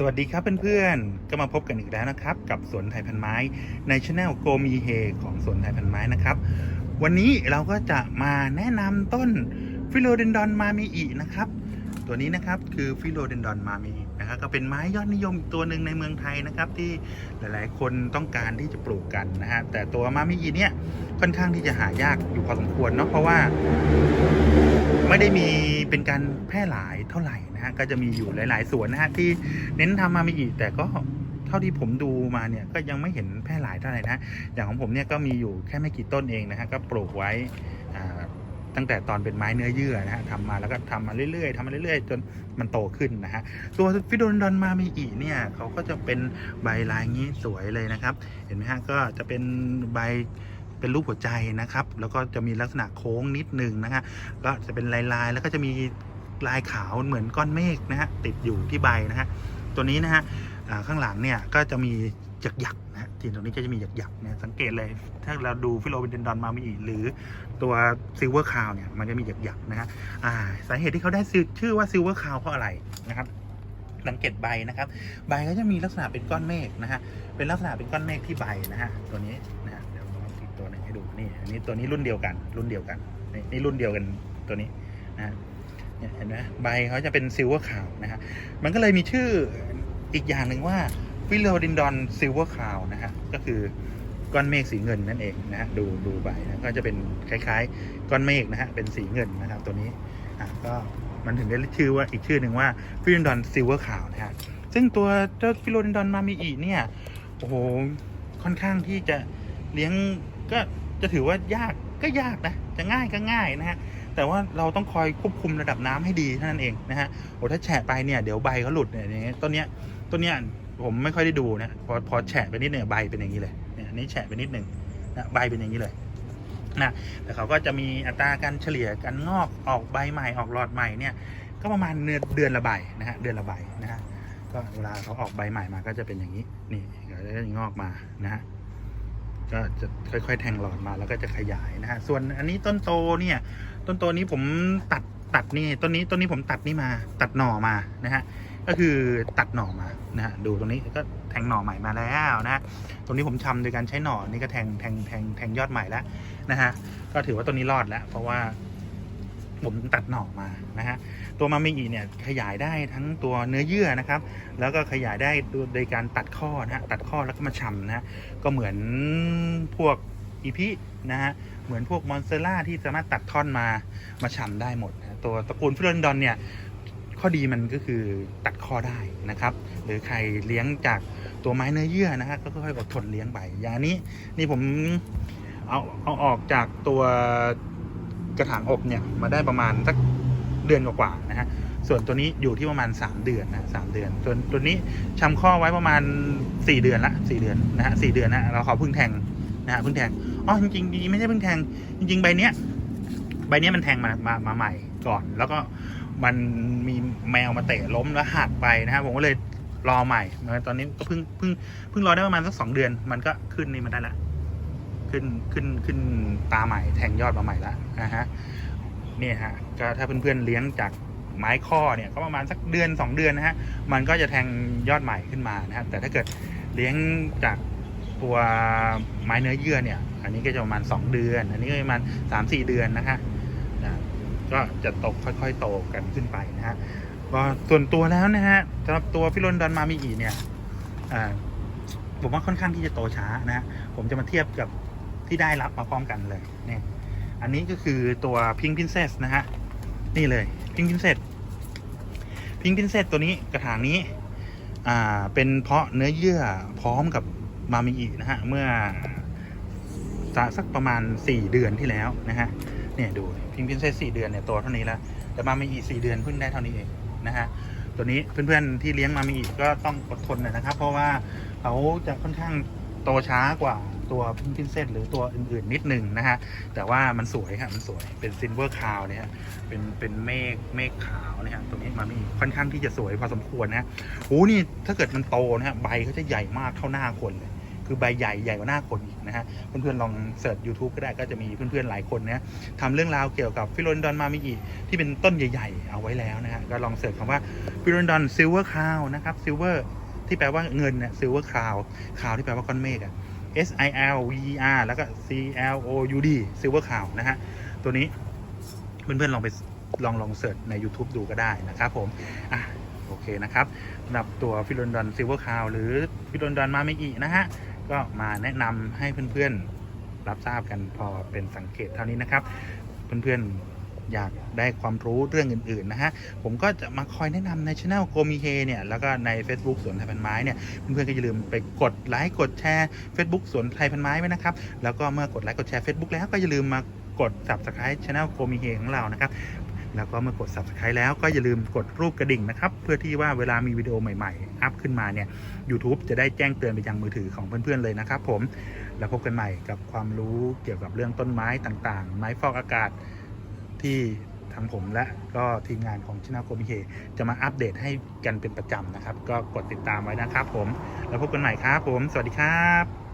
สวัสดีครับเพื่อนๆ ก็มาพบกันอีกแล้วนะครับ กับสวนไทยพันไม้ในช anel โกมีเฮของสวนไทยพันไม้นะครับ วันนี้เราก็จะมาแนะนำต้นฟิโลเดนดอนมามีอีนะครับ ตัวนี้นะครับคือฟิโลเดนดอนมามีอีนะครับก็เป็นไม้ยอดนิยมตัวหนึ่งในเมืองไทยนะครับที่หลายๆ คนต้องการที่จะปลูกกันนะฮะแต่ตัวมามีอีเนี่ยค่อนข้างที่จะหายากอยู่พอสมควรเนาะเพราะว่า ไม่ได้มี เป็นการแพร่หลายเท่าไหร่นะฮะก็จะมีอยู่หลาย ๆ สวนนะฮะที่เน้นทำมามีอีกแต่ก็เท่าที่ผมดูมาเนี่ยก็ยังไม่เห็นแพร่หลายเท่าไหร่นะอย่างของผมเนี่ยก็มีอยู่แค่ไม่กี่ต้นเองนะฮะก็ปลูกไว้ตั้งแต่ตอนเป็นไม้เนื้อเยื่อนะฮะทำมาแล้วก็ทำมาเรื่อยๆทำมาเรื่อยๆ จนมันโตขึ้นนะฮะตัวฟิโดนดอนมามีอีเนี่ยเขาก็จะเป็นใบลายงี้สวยเลยนะครับ เห็นไหมฮะก็จะเป็นใบ เป็นรูปหัวใจนะครับ แล้วก็จะมีลักษณะโค้งนิดนึงนะฮะก็จะเป็นลายๆ แล้วก็จะมีลายขาวเหมือนก้อนเมฆนะฮะติดอยู่ที่ใบนะฮะตัวนี้นะฮะข้างหลังเนี่ยก็จะมีหยักหยักๆนะฮะทีตรงนี้ก็จะมีหยักหยักๆเนี่ยสังเกตเลย ถ้าเราดูฟิโลเบนเดนดอนมามีอีหรือตัวซิลเวอร์คาวเนี่ยมันจะมีหยักหยักๆนะฮะอ่าสาเหตุที่เขาได้ชื่อชื่อว่าซิลเวอร์คาวเพราะอะไรนะครับสังเกตใบนะครับ ใบก็จะมีลักษณะเป็นก้อนเมฆนะฮะเป็นลักษณะเป็นก้อนเมฆที่ใบนะฮะตัวนี้นะฮะ ตัวหนึงให้ดูนี่อันนี้ตัวนี้รุ่นเดียวกัน รุ่นเดียวกันนี่นี่รุ่นเดียวกันตัวนี้นะเห็นไหมใบเขาจะเป็นซิลเวอร์ขาวนะฮะมันก็เลยมีชื่ออีกอย่างหนึ่งว่าฟิโลดินดอนซิลเวอร์ขาวนะฮะก็คือก้อนเมฆสีเงินนั่นเองนะฮะดูดูใบนะก็จะเป็นคล้ายๆก้อนเมฆนะฮะเป็นสีเงินนะครับตัวนี้อะก็มันถึงได้ชื่อว่าอีกชื่อหนึ่งว่าฟิโลดินดอนซิลเวอร์ขาวนะฮะซึ่งตัวเจ้าฟิโลเดนดอนมามีอีเนี่ยโอ้โหค่อนข้างที่จะเลี้ยง ก็จะถือว่ายากก็ยากนะ จะง่ายก็ง่ายนะฮะ แต่ว่าเราต้องคอยควบคุมระดับน้ำให้ดีเท่านั้นเองนะฮะ โอ้ถ้าแฉะไปเนี่ยเดี๋ยวใบเขาหลุดเนี่ยอย่างเงี้ยต้นเนี้ยต้นเนี้ยผมไม่ค่อยได้ดูนะพอพอแฉะไปนิดเนี่ยใบเป็นอย่างนี้เลยเนี่ยนนี้แฉะไปนิดหนึ่งนะใบเป็นอย่างนี้เลยนะแต่เขาก็จะมีอัตราการเฉลี่ยการงอกออกใบใหม่ออกหลอดใหม่เนี่ย ก็ประมาณเดือนเดือนละใบนะฮะเดือนละใบนะฮะก็เวลาเขาออกใบใหม่มาก็จะเป็นอย่างนี้นี่ก็จะงอกมานะฮะ ก็จะค่อย ๆ แทงหลอดมาแล้วก็จะขยายนะฮะส่วนอันนี้ต้นโตเนี่ย ต้นโตนี้ผมตัดตัดนี่ต้นนี้ต้นนี้ผมตัดนี่มา ตัดหน่อมานะฮะก็คือตัดหน่อมานะฮะดูตรงนี้ก็แทงหน่อใหม่มาแล้วนะฮะตรงนี้ผมทำโดยการใช้หน่อนี่ก็แทงแทงแทงแทงยอดใหม่แล้วนะฮะก็ถือว่าต้นนี้รอดแล้ว เพราะว่า ผมตัดหน่อมานะฮะตัวมามิอีเนี่ยขยายได้ทั้งตัวเนื้อเยื่อนะครับ แล้วก็ขยายได้โดยการตัดข้อนะฮะตัดข้อแล้วก็มาชำนะฮะก็เหมือนพวกอีพินะฮะเหมือนพวกมอนสเตอร่าที่สามารถตัดท่อนมามาชำได้หมดนะตัวตระกูลฟิลอนดอนเนี่ยข้อดีมันก็คือตัดข้อได้นะครับ หรือใครเลี้ยงจากตัวไม้เนื้อเยื่อนะฮะก็ค่อยๆอดทนเลี้ยงไปอย่างนี้นี่ผมเอาเอาออกจากตัว กระถางอบเนี่ยมาได้ประมาณสักเดือนกว่าๆนะฮะส่วนตัวนี้อยู่ที่ประมาณ 3 เดือนนะสามเดือน ส่วนตัวนี้ชำข้อไว้ประมาณ 4 เดือนละ 4 เดือนนะฮะสเดือนนะเราขอพึ่งแทงนะฮะพึ่งแทงอ๋อจริงๆจริงไม่ใช่พึ่งแทง จริง ๆ ใบเนี้ยใบเนี้ยมันแทงมามามาใหม่ก่อน แล้วก็มันมีแมวมาเตะล้มแล้วหักไปนะฮะผมก็เลยรอใหม่นะตอนนี้ก็เพิ่งเพิ่งเพิ่งรอได้ประมาณสักสองเดือน มันก็ขึ้นนี่มาได้ละ ขึ้นขึ้นขึ้นตาใหม่แทงยอดมาใหม่ละนะฮะนี่ฮะก็ถ้าเพื่อนๆเลี้ยงจากไม้ข้อเนี่ยก็ประมาณสักเดือน 2 เดือนนะฮะมันก็จะแทงยอดใหม่ขึ้นมานะครับแต่ถ้าเกิดเลี้ยงจากตัวไม้เนื้อเยื่อเนี่ยอันนี้ก็จะประมาณ 2 เดือน อันนี้ก็ประมาณ 3-4 เดือนนะฮะนะก็จะโตค่อยๆโตกันขึ้นไปนะฮะก็ส่วนตัวแล้วนะฮะสำหรับตัวฟิโลนดอนมามีอีเนี่ยอ่าผมว่าค่อนข้างที่จะโตช้านะฮะผมจะมาเทียบกับ ที่ได้รับมาพร้อมกันเลยเนี่ยอันนี้ก็คือตัวพิง k ินเซสนะฮะ นี่เลยพิง k ินเซสพิงกินเซตตัวนี้กระถางนี้อ่าเป็นเพาะเนื้อเยื่อพร้อมกับมามิอินะฮะ เมื่อสักสักประมาณ 4 เดือนที่แล้วนะฮะเนี่ยดูพิงกินเซต4เดือนเนี่ยโตเท่านี้แล้วแต่มามิอิ4เดือนเพิ่งได้เท่านี้เองนะฮะตัวนี้เพื่อนๆที่เลี้ยงมามิอิก็ต้องอดทนหน่อยนะครับ เพราะว่าเขาจะค่อนข้างโตช้ากว่า ตัวพิงกินเซตหรือตัวอื่นๆนิดหนึ่งนะฮะ แต่ว่ามันสวยครับมันสวยเป็นซินเวอร์คาวเนี่ยเป็นเป็นเมฆเมฆขาวนะฮะตรงนี้มามีค่อนข้างที่จะสวยพอสมควรนะโอ้นี่ถ้าเกิดมันโตนะฮะใบเขาจะใหญ่มากเท่าหน้าคนเลยคือใบใหญ่ใหญ่กว่าหน้าคนอีกนะฮะ เพื่อนๆลองเสิร์ช YouTube ก็ได้ก็จะมีเพื่อนๆหลายคนนะทำเรื่องราวเกี่ยวกับฟิโลนดอนมามิอีที่เป็นต้นใหญ่ ๆ เอาไว้แล้วนะฮะ ก็ลองเสิร์ชคำว่าฟิโลนดอนซิลเวอร์คาวนะครับซิลเวอร์ที่แปลว่าเงินนะซิลเวอร์คาวคาวที่แปลว่าก้อนเมฆอะ S I L V E R แล้วก็ C L O U D Silver Cloud นะฮะ ตัวนี้เพื่อนๆลองไปลองลองเสิร์ชใน YouTube ดูก็ได้นะครับผม อะโอเคนะครับสำหรับตัวฟิล o นดอนซิลเวอร์คาวหรือฟิล o นดอนมาเมอีนะฮะ ก็มาแนะนำให้เพื่อนๆรับทราบกันพอเป็นสังเกตเท่านี้นะครับ เพื่อนๆ อยากได้ความรู้เรื่องอื่นๆนะฮะผมก็จะมาคอยแนะนำในช anel โกมีเฮเนี่ยแล้วก็ใน Facebook สวนไทยพันไม้เนี่ยเพื่อนๆก็อย่าลืมไปกดไลค์กดแชร์ Facebook สวนไทยพันไม้ไว้นะครับแล้วก็เมื่อกดไลค์กดแชร์ Facebook แล้วก็อย่าลืมมากด Subscribe Channel โกมีเฮของเรานะครับแล้วก็เมื่อกด Subscribe แล้วก็อย่าลืมกดรูปกระดิ่งนะครับ เพื่อที่ว่าเวลามีวิดีโอใหม่ๆ อัพขึ้นมาเนี่ย YouTube จะได้แจ้งเตือนไปยังมือถือของเพื่อนๆเลยนะครับผม แล้วพบกันใหม่กับความรู้เกี่ยวกับเรื่องต้นไม้ต่างๆ ไม้ฟอกอากาศ ที่ทางผมและก็ทีมงานของชินาโกมิเฮจะมาอัปเดตให้กันเป็นประจำนะครับ ก็กดติดตามไว้นะครับผม แล้วพบกันใหม่ครับผม สวัสดีครับ